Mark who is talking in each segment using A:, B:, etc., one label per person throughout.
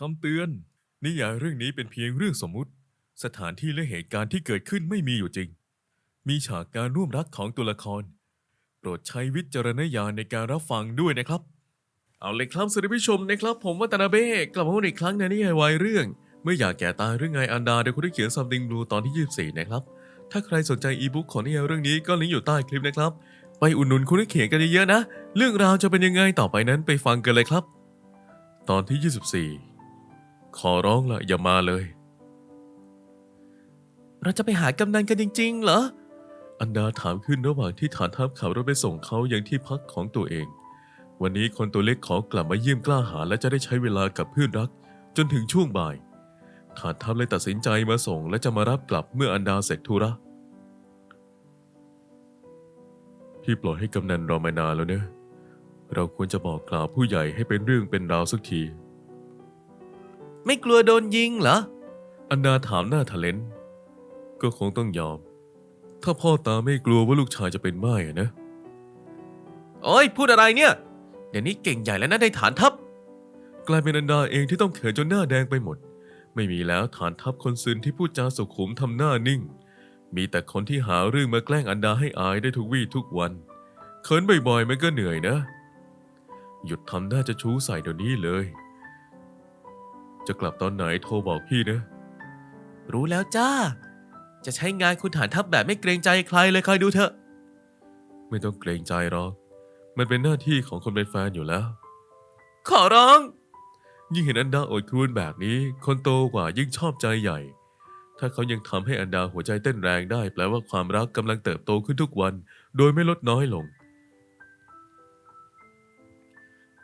A: คำเตือน นิยายเรื่องนี้เป็นเพียงเรื่องสมมุติ สถานที่และเหตุการณ์ที่เกิดขึ้นไม่มีอยู่จริง มีฉากการร่วมรักของตัวละคร โปรดใช้วิจารณญาณในการรับฟังด้วยนะครับ เอาเลยครับสวัสดีผู้ชมนะครับ ผมวัตนาเบ้กลับมาพบอีกครั้งในนิยายวายเรื่องเมื่ออยากแก่ตายเรื่องไงอันดาโดยคุณได้เขียนซัมติงบลูตอนที่ 24 นะครับ ถ้าใครสนใจอีบุ๊กของนิยายเรื่องนี้ก็ลิงก์อยู่ใต้คลิปนะครับ ไปอุดหนุนคุณได้เขียนกันเยอะๆนะ เรื่องราวจะเป็นยังไงต่อไปนั้นไปฟังกันเลยครับ ตอนที่ 24 ขอร้องละอย่ามาเลย เราจะไปหากำนันกันจริง ๆ เหรอ อันดาถามขึ้นระหว่างที่ฐานทัพขับรถไปส่งเขายังที่พักของตัวเอง วันนี้คนตัวเล็กขอกลับมาเยี่ยมกล้าหาญและจะได้ใช้เวลากับเพื่อนรัก จนถึงช่วงบ่าย ฐานทัพเลยตัดสินใจมาส่งและจะมารับกลับเมื่ออันดาเสร็จธุระพี่ปล่อยให้กำนันรอมานานแล้วเนะเราควรจะบอกกล่าวผู้ใหญ่ให้เป็นเรื่องเป็นราวสักที ไม่กลัวโดนยิงเหรอ อันดาถามหน้าทะเลนก็คงต้องยอม ถ้าพ่อตาไม่กลัวว่าลูกชายจะเป็นไม้อะนะ โอ้ยพูดอะไรเนี่ย เดี๋ยวนี้เก่งใหญ่แล้วนะในฐานทัพ กลายเป็นอันดาเองที่ต้องเขินจนหน้าแดงไปหมด ไม่มีแล้วฐานทัพคนซึนที่พูดจาสุขุมทำหน้านิ่ง มีแต่คนที่หาเรื่องมาแกล้งอันดาให้อายได้ทุกวี่ทุกวัน เขินบ่อยๆมันก็เหนื่อยนะ หยุดทำหน้าจะชู้ใส่เดี๋ยวนี้เลย จะกลับตอนไหนโทรบอกพี่นะ รู้แล้วจ้า จะใช้งานคุณฐานทัพแบบไม่เกรงใจใครเลยคอยดูเถอะ ไม่ต้องเกรงใจหรอก มันเป็นหน้าที่ของคนเป็นแฟนอยู่แล้ว ขอร้อง ยิ่งเห็นอันดาโอดครวญแบบนี้ คนโตกว่ายิ่งชอบใจใหญ่ ถ้าเขายังทำให้อันดาหัวใจเต้นแรงได้ แปลว่าความรักกำลังเติบโตขึ้นทุกวัน โดยไม่ลดน้อยลง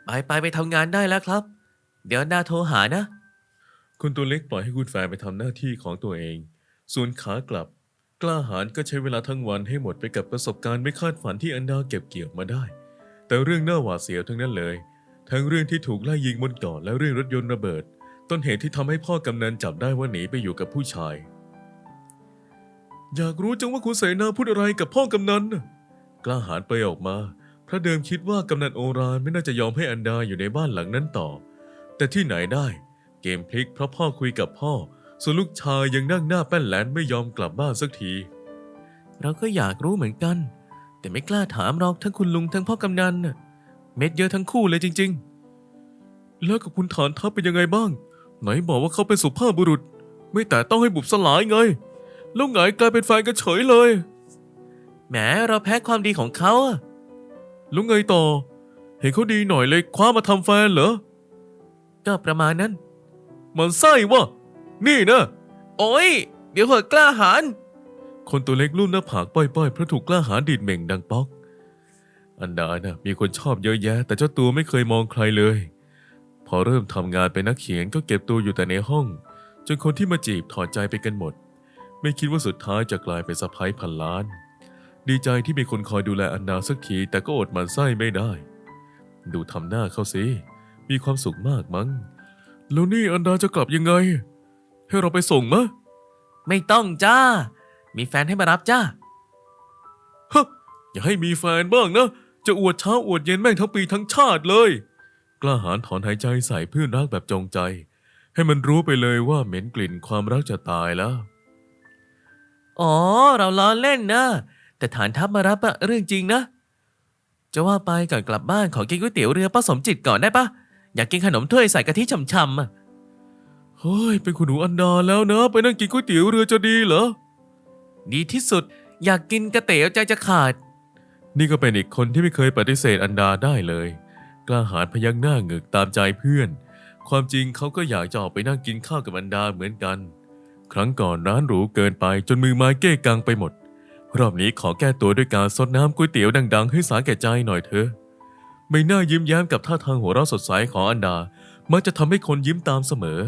A: ไปไปไปทำงานได้แล้วครับ เดี๋ยวอันดาโทรหานะ คุณตัวเล็กปล่อยให้คุณแฟนไปทำหน้าที่ของตัวเอง ส่วนขากลับ กล้าหาญก็ใช้เวลาทั้งวันให้หมดไปกับประสบการณ์ไม่คาดฝันที่อันดาเก็บเกี่ยวมาได้ แต่เรื่องน่าหวาดเสียวทั้งนั้นเลย ทั้งเรื่องที่ถูกไล่ยิงบนเกาะและเรื่องรถยนต์ระเบิด ต้นเหตุที่ทำให้พ่อกำนันจับได้ว่าหนีไปอยู่กับผู้ชาย อยากรู้จังว่าคุณเสนาพูดอะไรกับพ่อกำนันกล้าหาญไปออกมาพระเดิมคิดว่ากำนันโอรานไม่น่าจะยอมให้อันดาอยู่ในบ้านหลังนั้นต่อ แต่ที่ไหนได้ เกมพลิกเพราะพ่อคุยกับพ่อ ส่วนลูกชายยังนั่งหน้าแป้นแลนไม่ยอมกลับบ้านสักที เราก็อยากรู้เหมือนกัน แต่ไม่กล้าถามหรอกทั้งคุณลุงทั้งพ่อกำนันน่ะเม็ดเยอะทั้งคู่เลยจริง ๆ แล้วกับคุณฐานทัพเป็นยังไงบ้าง ไหนบอกว่าเขาเป็นสุภาพบุรุษ ไม่แต่ต้องให้บุบสลายไง แล้วไงกลายเป็นแฟนกันเฉยเลย แหมเราแพ้ความดีของเขาอะแล้วไงต่อ เห็นเขาดีหน่อยเลยคว้ามาทำแฟนเหรอ ก็ประมาณนั้น มันไส้วะนี่นะโอ้ย เดี๋ยวเหอะกล้าหาญคนตัวเล็กรุ่นหน้าผากป้อยๆเพราะถูกกล้าหาญดีดเหม่งดังป๊อก อันดาน่ะมีคนชอบเยอะแยะ แต่เจ้าตัวไม่เคยมองใครเลย พอเริ่มทำงานเป็นนักเขียนก็เก็บตัวอยู่แต่ในห้อง จนคนที่มาจีบถอดใจไปกันหมด ไม่คิดว่าสุดท้ายจะกลายเป็นสะพ้ายพันล้าน ดีใจที่มีคนคอยดูแลอันดาสักทีแต่ก็อดหมันไส้ไม่ได้ ดูทำหน้าเขาสิมีความสุขมากมั้ง แล้วนี่อันดาจะกลับยังไง ให้เราไปส่งมะ ไม่ต้องจ้า มีแฟนให้มารับจ้าฮะอย่าให้มีแฟนบ้างนะ จะอวดเช้าอวดเย็นแม่งทั้งปีทั้งชาติเลย กล้าหาญถอนหายใจใส่เพื่อนรักแบบจงใจ ให้มันรู้ไปเลยว่าเหม็นกลิ่นความรักจะตายแล้ว อ๋อ เราล้อเล่นนะ แต่ฐานทัพมารับอะเรื่องจริงนะ จะว่าไปก่อนกลับบ้านขอกินก๋วยเตี๋ยวเรือป้าสมจิตก่อนได้ปะ อยากกินขนมถ้วยใส่กะทิช่ำๆอะเฮ้ย เป็นคุณหนูอันดาแล้วนะ ไปนั่งกินก๋วยเตี๋ยวเรือจะดีเหรอ ดีที่สุด อยากกินกระเตี๋ยวใจจะขาด นี่ก็เป็นอีกคนที่ไม่เคยปฏิเสธอันดาได้เลย กล้าหาญพยักหน้าเหงึกตามใจเพื่อน ความจริงเขาก็อยากจะออกไปนั่งกินข้าวกับอันดาเหมือนกัน ครั้งก่อนร้านหรูเกินไปจนมือไม้เก้กังไปหมด รอบนี้ขอแก้ตัวด้วยการซดน้ำก๋วยเตี๋ยวดัง ๆ ให้สาแก่ใจหน่อยเถอะ ไม่น่ายิ้มแย้มกับท่าทางหัวเราะสดใสของอันดา มักจะทำให้คนยิ้มตามเสมอ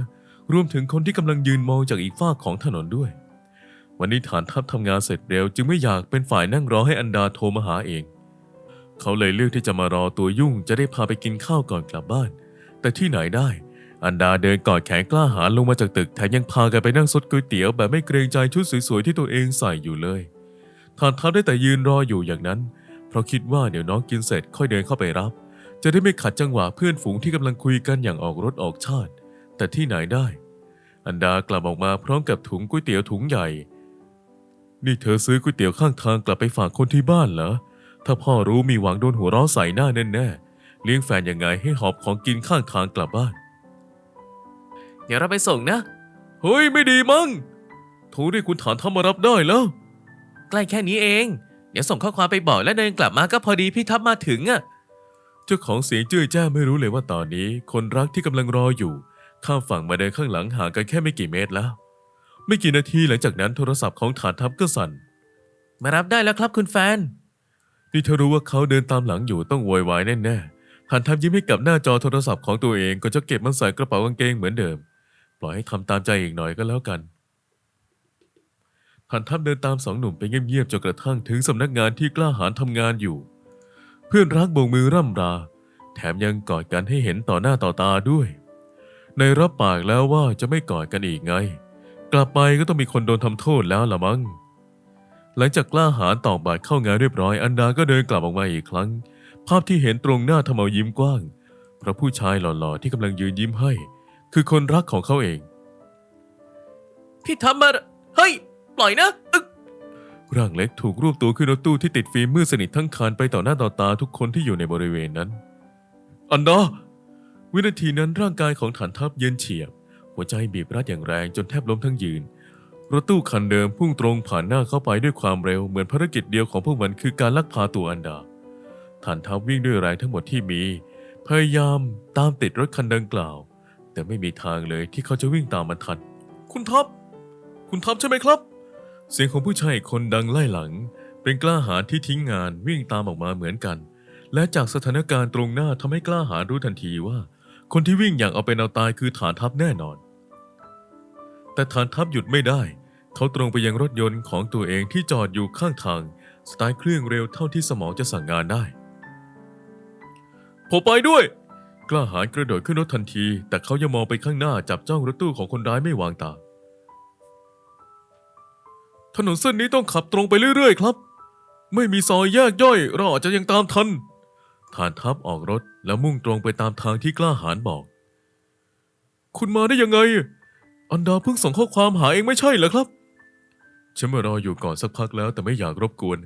A: รวมถึงคนที่กำลังยืนมองจากอีกฝากของถนนด้วย วันนี้ฐานทัพทำงานเสร็จเร็ว จึงไม่อยากเป็นฝ่ายนั่งรอให้อันดาโทรมาหาเอง เขาเลยเลือกที่จะมารอตัวยุ่งจะได้พาไปกินข้าวก่อนกลับบ้าน แต่ที่ไหนได้ อันดาเดินกอดแขนกล้าหาญลงมาจากตึกแถมยังพากันไปนั่งซดก๋วยเตี๋ยวแบบไม่เกรงใจชุดสวยๆที่ตัวเองใส่อยู่เลยฐานทัพได้แต่ยืนรออยู่อย่างนั้น เพราะคิดว่าเดี๋ยวน้องกินเสร็จค่อยเดินเข้าไปรับ จะได้ไม่ขัดจังหวะเพื่อนฝูงที่กำลังคุยกันอย่างออกรถออกชาติแต่แต่ที่ไหนได้ อันดากลับออกมาพร้อมกับถุงก๋วยเตี๋ยวถุงใหญ่ นี่เธอซื้อก๋วยเตี๋ยวข้างทางกลับไปฝากคนที่บ้านเหรอถ้าพ่อรู้มีหวังโดนหัวเร้อใส่หน้าแน่ๆเลี้ยงแฟนยังไงให้หอบของกินข้างทางกลับบ้าน
B: เดี๋ยวเราไปส่งนะ
A: เฮ้ยไม่ดีมั้งโทรเรียกคุณฐานทัพมารับได้แล้ว
B: ใกล้แค่นี้เอง เดี๋ยวส่งข้อความไปบอกแล้วเดินกลับมาก็พอดีพี่ทัพมาถึงอะ
A: เจ้าของเสียงจื้อแจ้ไม่รู้เลยว่าตอนนี้ คนรักที่กำลังรออยู่ ข้ามฝั่งมาเดินข้างหลังห่างกันแค่ไม่กี่เมตรแล้ว ไม่กี่นาทีหลังจากนั้นโทรศัพท์ของฐานทัพก็สั่น
B: มารับได้แล้วครับคุณแฟน
A: นี่เธอรู้ว่าเขาเดินตามหลังอยู่ต้องโวยวายแน่ๆฐานทัพยิ้มให้กับหน้าจอโทรศัพท์ของตัวเองก็จะเก็บมันใส่กระเป๋ากางเกงเหมือนเดิม ปล่อยให้ทำตามใจอีกหน่อยก็แล้วกัน ฐานทัพเดินตามสองหนุ่มไปเงียบๆจนกระทั่งถึงสำนักงานที่กล้าหาญทำงานอยู่ เพื่อนรักโบกมือร่ำรา แถมยังกอดกันให้เห็นต่อหน้าต่อตาด้วย ในรับปากแล้วว่าจะไม่กอดกันอีกไง กลับไปก็ต้องมีคนโดนทำโทษแล้วละมั้งหลังจากกล้าหาญตอกบาตรเข้างานเรียบร้อย อันดาก็เดินกลับออกมาอีกครั้ง ภาพที่เห็นตรงหน้าทำเอายิ้มกว้างเพราะผู้ชายหล่อๆที่กำลังยืนยิ้มให้ คือคนรักของเขาเอง
B: พี่ทัพมาเฮ้ย ปล่อยนะอึก
A: ร่างเล็กถูกรวบตัวขึ้นรถตู้ที่ติดฟิล์มมืดสนิททั้งคันไปต่อหน้าต่อตาทุกคนที่อยู่ในบริเวณนั้น อันดาวินาทีนั้นร่างกายของฐานทัพเย็นเฉียบ หัวใจบีบรัดอย่างแรงจนแทบล้มทั้งยืน รถตู้คันเดิมพุ่งตรงผ่านหน้าเข้าไปด้วยความเร็วเหมือนภารกิจเดียวของพวกมันคือการลักพาตัวอันดาฐานทัพวิ่งด้วยแรงทั้งหมดที่มี พยายามตามติดรถคันดังกล่าว แต่ไม่มีทางเลยที่เขาจะวิ่งตามมันทัน คุณทัพคุณทัพใช่ไหมครับ เสียงของผู้ชายคนดังไล่หลัง เป็นกล้าหาญที่ทิ้งงานวิ่งตามออกมาเหมือนกัน และจากสถานการณ์ตรงหน้าทำให้กล้าหาญรู้ทันทีว่า คนที่วิ่งอย่างเอาเป็นเอาตายคือฐานทัพแน่นอน แต่ฐานทัพหยุดไม่ได้ เขาตรงไปยังรถยนต์ของตัวเองที่จอดอยู่ข้างทางสตาร์ทเครื่องเร็วเท่าที่สมองจะสั่งงานได้ผมไปด้วย กล้าหาญกระโดดขึ้นรถทันที แต่เขายังมองไปข้างหน้าจับจ้องรถตู้ของคนร้ายไม่วางตา ถนนเส้นนี้ต้องขับตรงไปเรื่อยๆ ครับ ไม่มีซอยแยกย่อย เราอาจจะยังตามทันฐานทัพออกรถแล้วมุ่งตรงไปตามทางที่กล้าหาญบอก คุณมาได้ยังไง อันดาเพิ่งส่งข้อความหาเองไม่ใช่เหรอครับ ฉันมารออยู่ก่อนสักพักแล้วแต่ไม่อยากรบกวน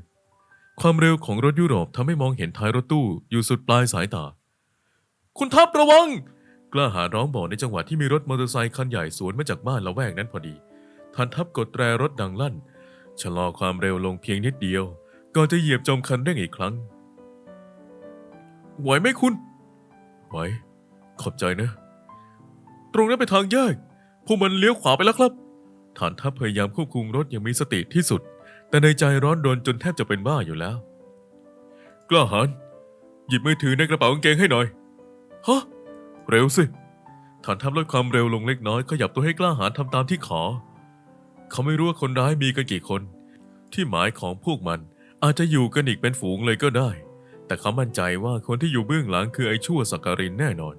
A: ความเร็วของรถยุโรปทำให้มองเห็นท้ายรถตู้อยู่สุดปลายสายตา คุณทัพระวัง กล้าหาญร้องบอกในจังหวะที่มีรถมอเตอร์ไซค์คันใหญ่สวนมาจากบ้านละแวกนั้นพอดีฐานทัพกดแตรรถดังลั่น ชะลอความเร็วลงเพียงนิดเดียว ก่อนจะเหยียบจมคันเร่งอีกครั้ง ไหวไหมคุณ ไหว ขอบใจนะ ตรงนั้นเป็นทางแยก พวกมันเลี้ยวขวาไปแล้วครับ ฐานทัพพยายามควบคุมรถอย่างมีสติที่สุด แต่ในใจร้อนรนจนแทบจะเป็นบ้าอยู่แล้ว กล้าหาญหยิบมือถือในกระเป๋ากางเกงให้หน่อย ฮะ เร็วสิ ฐานทัพลดความเร็วลงเล็กน้อยขยับตัวให้กล้าหาญทำตามที่ขอ เขาไม่รู้ว่าคนร้ายมีกันกี่คน ที่หมายของพวกมันอาจจะอยู่กันอีกเป็นฝูงเลยก็ได้ แต่เขามั่นใจว่าคนที่อยู่เบื้องหลังคือไอ้ชั่วสักการินแน่นอน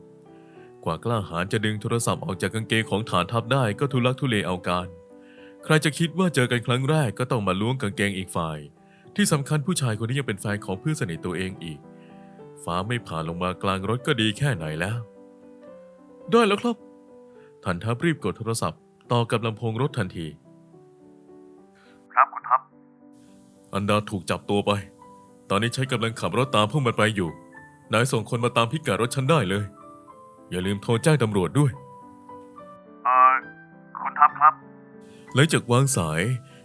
A: กว่ากล้าหาญจะดึงโทรศัพท์ออกจากกางเกงของฐานทัพได้ก็ทุลักทุเลเอาการ ใครจะคิดว่าเจอกันครั้งแรกก็ต้องมาล้วงกางเกงอีกฝ่าย ที่สำคัญผู้ชายคนนี้ยังเป็นแฟนของเพื่อนสนิทตัวเองอีก ฟ้าไม่ผ่าลงมากลางรถก็ดีแค่ไหนแล้ว ได้แล้วครับฐานทัพรีบกดโทรศัพท์ ต่อกับลำโพงรถทันที อันดาถูกจับตัวไป ตอนนี้ฉันกำลังขับรถตามพวกมันไปอยู่ นายส่งคนมาตามพิกัดรถฉันได้เลย อย่าลืมโทรแจ้งตำรวจด้วย
C: เอ่อคุณทัพครับ
A: หลังจากวางสาย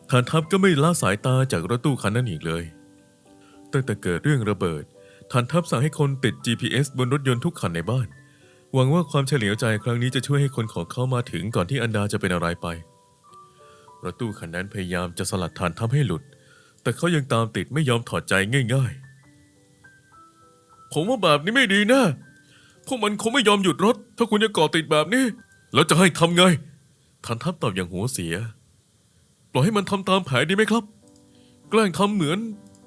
A: ฐานทัพก็ไม่ละสายตาจากรถตู้คันนั้นอีกเลย ตั้งแต่เกิดเรื่องระเบิดฐานทัพสั่งให้คนติด GPS บนรถยนต์ทุกคันในบ้าน หวังว่าความเฉลียวใจครั้งนี้จะช่วยให้คนของเขามาถึงก่อนที่อันดาจะเป็นอะไรไป รถตู้คันนั้นพยายามจะสลัดฐานทัพให้หลุด แต่เขายังตามติดไม่ยอมถอดใจง่ายๆ ผมว่าแบบนี้ไม่ดีนะ พวกมันคงไม่ยอมหยุดรถ ถ้าคุณยังเกาะติดแบบนี้ แล้วจะให้ทำไงฐานทัพตอบอย่างหัวเสีย ปล่อยให้มันทำตามแผนดีไหมครับ แกล้งทำเหมือน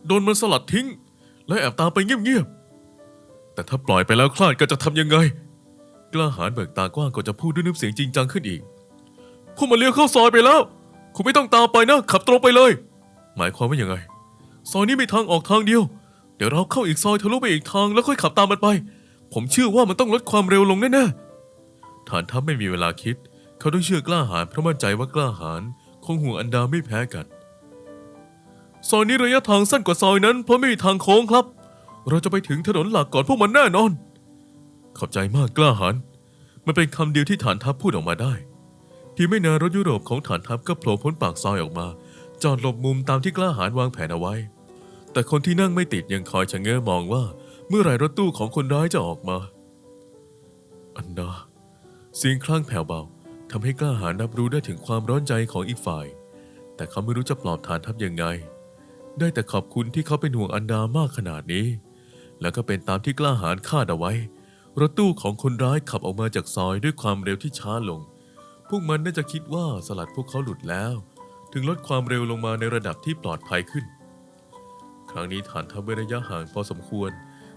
A: โดนมันสลัดทิ้ง และแอบตามไปเงียบๆ แต่ถ้าปล่อยไปแล้วคลาดก็จะทำยังไง กล้าหาญเบิกตากว้างก็จะพูดด้วยน้ำเสียงจริงจังขึ้นอีก พวกมันเลี้ยวเข้าซอยไปแล้ว คุณไม่ต้องตามไปนะ ขับตรงไปเลย หมายความว่าอยังไง ซอยนี้มีทางออกทางเดียว เดี๋ยวเราเข้าอีกซอยทะลุไปอีกทางแล้วค่อยขับตามมันไป ผมเชื่อว่ามันต้องลดความเร็วลงแน่ๆ ฐานทัพไม่มีเวลาคิด เขาต้องเชื่อกล้าหาญเพราะมั่นใจว่ากล้าหาญคงห่วงอันดาไม่แพ้กัน ซอยนี้ระยะทางสั้นกว่าซอยนั้น เพราะไม่มีทางโค้งครับ เราจะไปถึงถนนหลักก่อนพวกมันแน่นอน ขอบใจมากกล้าหาญ มันเป็นคำเดียวที่ฐานทัพพูดออกมาได้เพียงไม่นานรถยุโรปของฐานทัพก็โผล่พ้นปากซอยออกมา จอดหลบมุมตามที่กล้าหาญวางแผนเอาไว้ แต่คนที่นั่งไม่ติดยังคอยชะเง้อมองว่า เมื่อไหร่รถตู้ของคนร้ายจะออกมา อันดาเสียงคลั่งแผ่วเบาทำให้กล้าหาญรับรู้ได้ถึงความร้อนใจของอีกฝ่าย แต่เขาไม่รู้จะปลอบฐานทัพยังไง ได้แต่ขอบคุณที่เขาเป็นห่วงอันดามากขนาดนี้ แล้วก็เป็นตามที่กล้าหาญคาดเอาไว้ รถตู้ของคนร้ายขับออกมาจากซอยด้วยความเร็วที่ช้าลง พวกมันน่าจะคิดว่าสลัดพวกเขาหลุดแล้ว ถึงลดความเร็วลงมาในระดับที่ปลอดภัยขึ้น ครั้งนี้ฐานทัพเว้นระยะห่างพอสมควร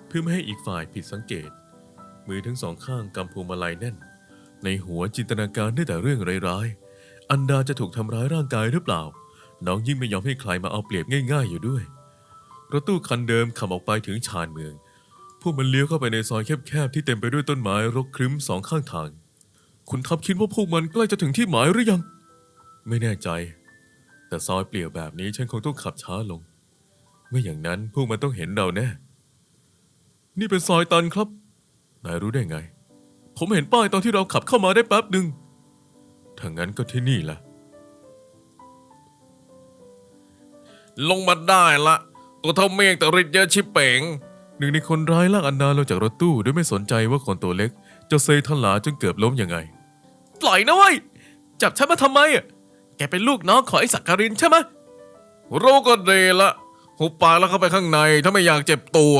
A: เพื่อไม่ให้อีกฝ่ายผิดสังเกต มือทั้งสองข้างกำพวงมาลัยแน่น ในหัวจินตนาการได้แต่เรื่องร้ายๆ อันดาจะถูกทำร้ายร่างกายหรือเปล่า น้องยิ่งไม่ยอมให้ใครมาเอาเปรียบง่าย ๆ อยู่ด้วย รถตู้คันเดิมขับออกไปถึงชานเมือง พวกมันเลี้ยวเข้าไปในซอยแคบๆที่เต็มไปด้วยต้นไม้รกครึ้มสองข้างทาง คุณทัพคิดว่าพวกมันใกล้จะถึงที่หมายหรือยัง ไม่แน่ใจ แต่ซอยเปลี่ยวแบบนี้ฉันคงต้องขับช้าลง ไม่อย่างนั้นพวกมันต้องเห็นเราแน่ นี่เป็นซอยตันครับ นายรู้ได้ไง ผมเห็นป้ายตอนที่เราขับเข้ามาได้แป๊บหนึ่งถ้างั้นก็ที่นี่แหละ
D: ลงมาได้ละ ตัวเท่าเมฆแต่ฤทธิ์เยอะชิบเป๋ง
A: หนึ่งในคนร้ายลากอันดาลงจากรถตู้โดยไม่สนใจว่าคนตัวเล็ก จะเซทันหลาจนเกือบล้มยังไง
B: ปล่อยนะเว้ยจับฉันมาทำไมอะ แกเป็นลูกน้องของไอ้สักการินใช่ไหม
D: รู้ก็ดีละหุบปากแล้วเข้าไปข้างในถ้าไม่อยากเจ็บตัว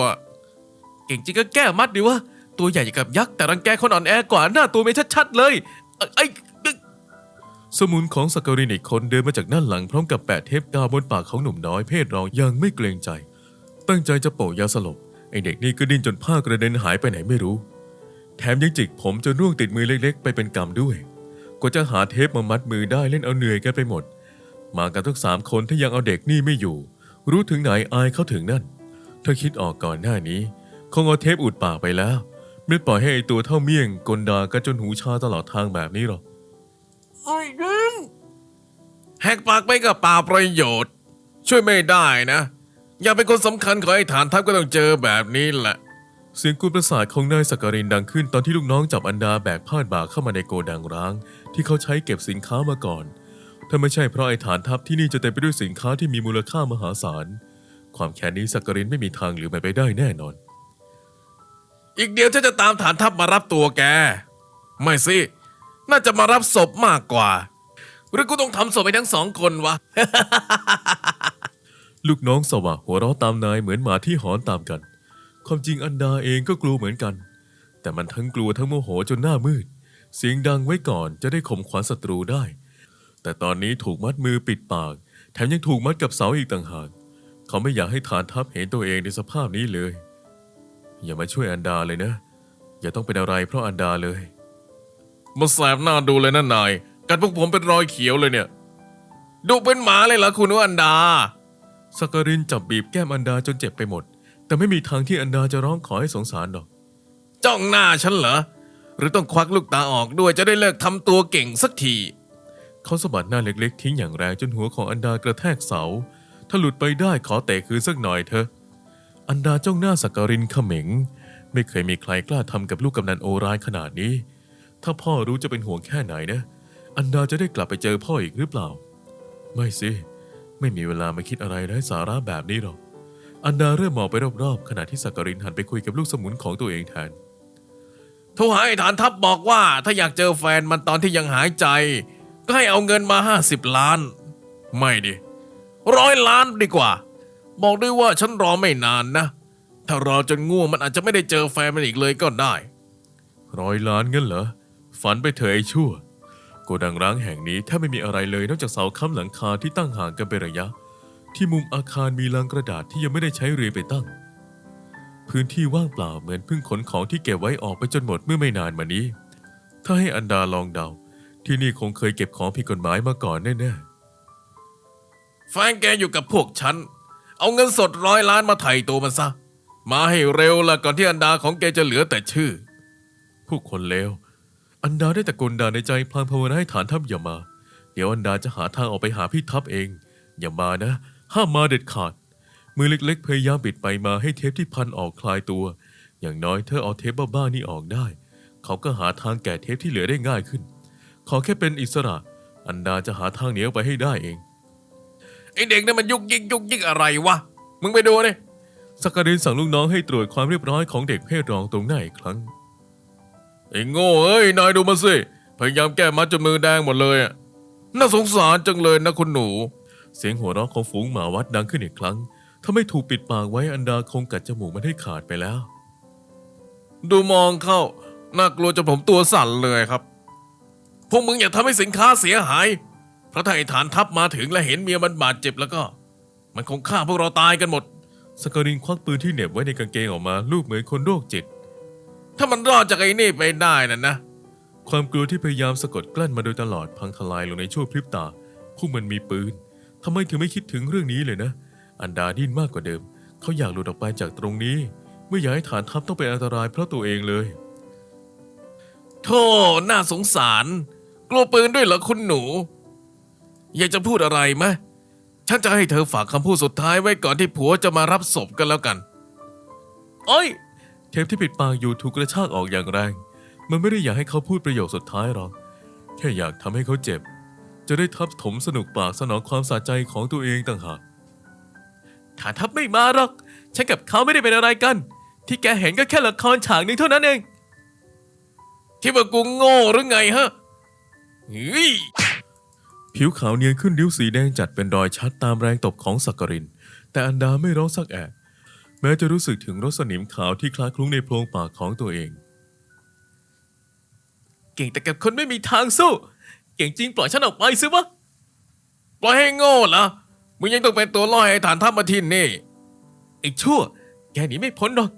B: เก่งจริงก็แก้มัดดิวะตัวใหญ่อย่างกับยักษ์แต่รังแกคนอ่อนแอกว่าหน้าตัวไม่ชัดๆเลยเอ้ยไอ้ไอ้
A: สมุนของสกกรินอีกคนเดินมาจากด้านหลังพร้อมกับแปะเทปกาวบนปากของหนุ่มน้อยเพศเราอย่างไม่เกรงใจ ตั้งใจจะโปะยาสลบไอเด็กนี่ก็ดิ้นจนผ้ากระเด็นหายไปไหนไม่รู้ แถมยังจิกผมจนร่วงติดมือเล็กๆ ไปเป็นกำด้วย กว่าจะหาเทปมามัดมือได้เล่นเอาเหนื่อยกันไปหมด มากันทั้งสามคนถ้ายังเอาเด็กนี่ไม่อยู่ รู้ถึงไหนอายเขาถึงนั่น ถ้าคิดออกก่อนหน้านี้คงเอาเทปอุดปากไปแล้ว ไม่ปล่อยให้ไอตัวเท่าเมี่ยงกลดากันจนหูชาตลอดทางแบบนี้หรอก
D: แหกปากไปกับป่าประโยชน์ ช่วยไม่ได้นะ อยากเป็นคนสำคัญของไอ้ฐานทัพก็ต้องเจอแบบนี้แหละ
A: เสียงกุนประสาทของนายสักการินดังขึ้นตอนที่ลูกน้องจับอันดาแบกพาดบ่าเข้ามาในโกดังร้าง ที่เขาใช้เก็บสินค้ามาก่อน ถ้าไม่ใช่เพราะไอ้ฐานทัพที่นี่จะเต็มไปด้วยสินค้าที่มีมูลค่ามหาศาล ความแค้นนี้สักการินไม่มีทางเหลือมันไปได้แน่นอน
D: อีกเดียวฉันจะตามฐานทัพมารับตัวแก ไม่สิ น่าจะมารับศพมากกว่า หรือกูต้องทำศพไปทั้งสองคนวะ
A: ลูกน้องสวะหัวเราะตามนายเหมือนหมาที่หอนตามกัน ความจริงอันดาเองก็กลัวเหมือนกัน แต่มันทั้งกลัวทั้งโมโหจนหน้ามืด เสียงดังไว้ก่อนจะได้ข่มขวัญศัตรูได้ แต่ตอนนี้ถูกมัดมือปิดปาก แถมยังถูกมัดกับเสาอีกต่างหาก เขาไม่อยากให้ฐานทัพเห็นตัวเองในสภาพนี้เลย อย่ามาช่วยอันดาเลยนะ อย่าต้องเป็นอะไรเพราะอันดาเลย
D: มาแสบหน้าดูเลยนะนายกัดพวกผมเป็นรอยเขียวเลยเนี่ย ดูเป็นหมาเลยเหรอคุณอันดา
A: สักการินจับบีบแก้มอันดาจนเจ็บไปหมด แต่ไม่มีทางที่อันดาจะร้องขอให้สงสารหรอก
D: จ้องหน้าฉันเหรอ หรือต้องควักลูกตาออกด้วยจะได้เลิกทำตัวเก่งสักที
A: เขาสะบัดหน้าเล็กๆ ทิ้งอย่างแรงจนหัวของอันดากระแทกเสา ถ้าหลุดไปได้ขอเตะคืนสักหน่อยเถอะ อันดาจ้องหน้าสักการินเขม็ง ไม่เคยมีใครกล้าทำกับลูกกำนันโอร้ายขนาดนี้ ถ้าพ่อรู้จะเป็นห่วงแค่ไหนนะ อันดาจะได้กลับไปเจอพ่ออีกหรือเปล่า ไม่สิ ไม่มีเวลามาคิดอะไรไร้สาระแบบนี้หรอก อันดาเริ่มมองไปรอบๆขณะที่สักการินหันไปคุยกับลูกสมุนของตัวเองแทน
D: ทรหาไอ้ฐานทัพบอกว่าถ้าอยากเจอแฟนมันตอนที่ยังหายใจ ก็ให้เอาเงินมาห้าสิบล้าน ไม่ดิร้อยล้านดีกว่า บอกด้วยว่าฉันรอไม่นานนะ ถ้ารอจนง่วงมันอาจจะไม่ได้เจอแฟนมันอีกเลยก็ได้
A: ร้อยล้านเงินเหรอ ฝันไปเถอะไอ้ชั่วโกดังร้างแห่งนี้แทบไม่มีอะไรเลยนอกจากเสาค้ำหลังคาที่ตั้งห่างกันเป็นระยะ ที่มุมอาคารมีลังกระดาษที่ยังไม่ได้ใช้เรียงไปตั้ง พื้นที่ว่างเปล่าเหมือนเพิ่งขนของที่เก็บไว้ออกไปจนหมดเมื่อไม่นานมานี้ ถ้าให้อันดาลองเดา ที่นี่คงเคยเก็บของผิดกฎหมายมาก่อนแน่
D: แฟนแกอยู่กับพวกฉัน เอาเงินสดร้อยล้านมาไถ่ตัวมันซะ มาให้เร็วละก่อนที่อันดาของแกจะเหลือแต่ชื่อ
A: ๆผู้คนเลวอันดาได้ตะโกนด่าในใจพลางภาวนาให้ฐานทัพอย่ามา เดี๋ยวอันดาจะหาทางออกไปหาพี่ทัพเอง อย่ามานะ ห้ามมาเด็ดขาด มือเล็กๆ พยายามบิดไปมาให้เทปที่พันออกคลายตัว อย่างน้อยเธอเอาเทปบ้าๆนี่ออกได้ เขาก็หาทางแกะเทปที่เหลือได้ง่ายขึ้น ขอแค่เป็นอิสระ อันดาจะหาทางหนีออกไปให้ได้เอง
D: ไอเด็กนั่นมันยุกยิกยุกยิกอะไรวะมึงไปดูดิ
A: สักการินสั่งลูกน้องให้ตรวจความเรียบร้อยของเด็กเพศรองตรงหน้าอีกครั้ง
D: ไอ้โง่เอ้ยนายดูมาสิพยายามแก้มัดจนมือแดงหมดเลยอะน่าสงสารจังเลยนะคุณหนู
A: เสียงหัวเราะของฝูงหมาวัดดังขึ้นอีกครั้ง ถ้าไม่ถูกปิดปากไว้อันดาคงกัดจมูกมันให้ขาดไปแล้ว
D: ดูมองเข้า น่ากลัวจนผมตัวสั่นเลยครับ พวกมึงอย่าทำให้สินค้าเสียหาย เพราะถ้าไอ้ฐานทัพมาถึงและเห็นเมียมันบาดเจ็บแล้วก็ มันคงฆ่าพวกเราตายกันหมด
A: สกอรินควักปืนที่เหน็บไว้ในกางเกงออกมาลูบเหมือนคนโรคจิต
D: ถ้ามันรอดจากไอ้นี่ไปได้น่ะนะ
A: ความกลัวที่พยายามสะกดกลั้นมาโดยตลอดพังทลายลงในชั่วพริบตาพวกมันมีปืน ทำไมถึงไม่คิดถึงเรื่องนี้เลยนะ อันดาดิ้นมากกว่าเดิม เขาอยากหลุดออกไปจากตรงนี้ ไม่อยากให้ฐานทัพต้องเป็นอันตรายเพราะตัวเองเลย
D: โธ่น่าสงสาร กลัวปืนด้วยเหรอคุณหนู อยากจะพูดอะไรไหมฉันจะให้เธอฝากคำพูดสุดท้ายไว้ก่อนที่ผัวจะมารับศพกันแล้วกัน
A: โอ้ยเทปที่ปิดปากอยู่ถูกกระชากออกอย่างแรง มันไม่ได้อยากให้เขาพูดประโยคสุดท้ายหรอก แค่อยากทำให้เขาเจ็บ จะได้ทับถมสนุกปากสนองความสะใจของตัวเองต่างหาก
B: ฐานทัพไม่มาหรอก ฉันกับเขาไม่ได้เป็นอะไรกัน ที่แกเห็นก็แค่ละครฉากหนึ่งเท่านั้นเอง
D: คิดว่ากูโง่หรือไงฮะเฮ้ย
A: ผิวขาวเนียนขึ้นริ้วสีแดงจัดเป็นรอยชัดตามแรงตบของสักกริน แต่อันดาไม่ร้องสักแอะแม้จะรู้สึกถึงรสนิมขาวที่คล้าคลุ้งในโพรงปากของตัวเอง
B: เก่งแต่กับคนไม่มีทางสู้ เก่งจริงปล่อยฉันออกไปซิวะ
D: ปล่อยให้โง่เหรอมึงยังต้องเป็นตัวล่อให้ฐานทัพมาทินนี่
B: ไอ้ชั่ว แกหนีไม่พ้นหรอก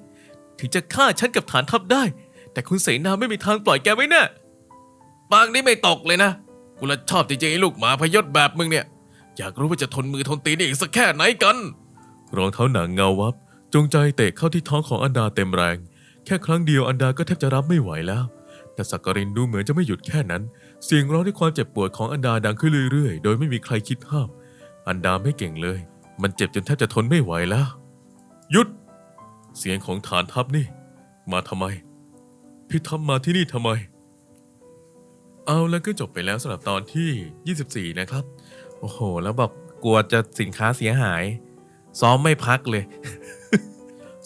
B: ถึงจะฆ่าฉันกับฐานทัพได้ แต่คุณเสนาไม่มีทางปล่อยแกไว้แน่
D: ปากนี้ไม่ตกเลยนะ กูละชอบจริงๆไอ้ลูกหมาพยศแบบมึงเนี่ย อยากรู้ว่าจะทนมือทนตีนได้อีกสักแค่ไหนกัน
A: รองเท้าหนังเงาวับ จงใจเตะเข้าที่ท้องของอันดาเต็มแรง แค่ครั้งเดียวอันดาก็แทบจะรับไม่ไหวแล้ว แต่สักกรินดูเหมือนจะไม่หยุดแค่นั้น เสียงร้องด้วยความเจ็บปวดของอันดาดังขึ้นเรื่อยๆ โดยไม่มีใครคิดห้าม อันดาไม่เก่งเลย มันเจ็บจนแทบจะทนไม่ไหวแล้ว หยุด เสียงของฐานทัพนี่ มาทำไม พี่ทัพมาที่นี่ทำไม เอาแล้วก็จบไปแล้วสำหรับตอนที่ 24 นะครับ
B: โอ้โห แล้วบอกกลัวจะสินค้าเสียหาย ซ้อมไม่พักเลย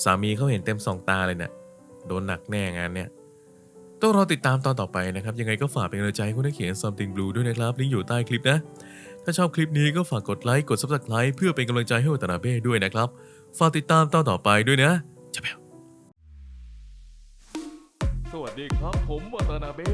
B: สามีเขาเห็นเต็มสองตาเลยเนะี่ยโดนหนักแน่งานเนี้ย ต้องรอติดตามตอนต่อไปนะครับ ยังไงก็ฝากเป็นกำลังใจให้คุณนักเขียน Something Blue ด้วยนะครับ ลิงก์อยู่ใต้คลิปนะ ถ้าชอบคลิปนี้ก็ฝากกดไลค์ กด Subscribe เพื่อเป็นกำลังใจให้วัตนาเบ้ด้วยนะครับ ฝากติดตามตอนต่อไปด้วยนะจะแบวสวัสดีครับผมวัตนาเบ้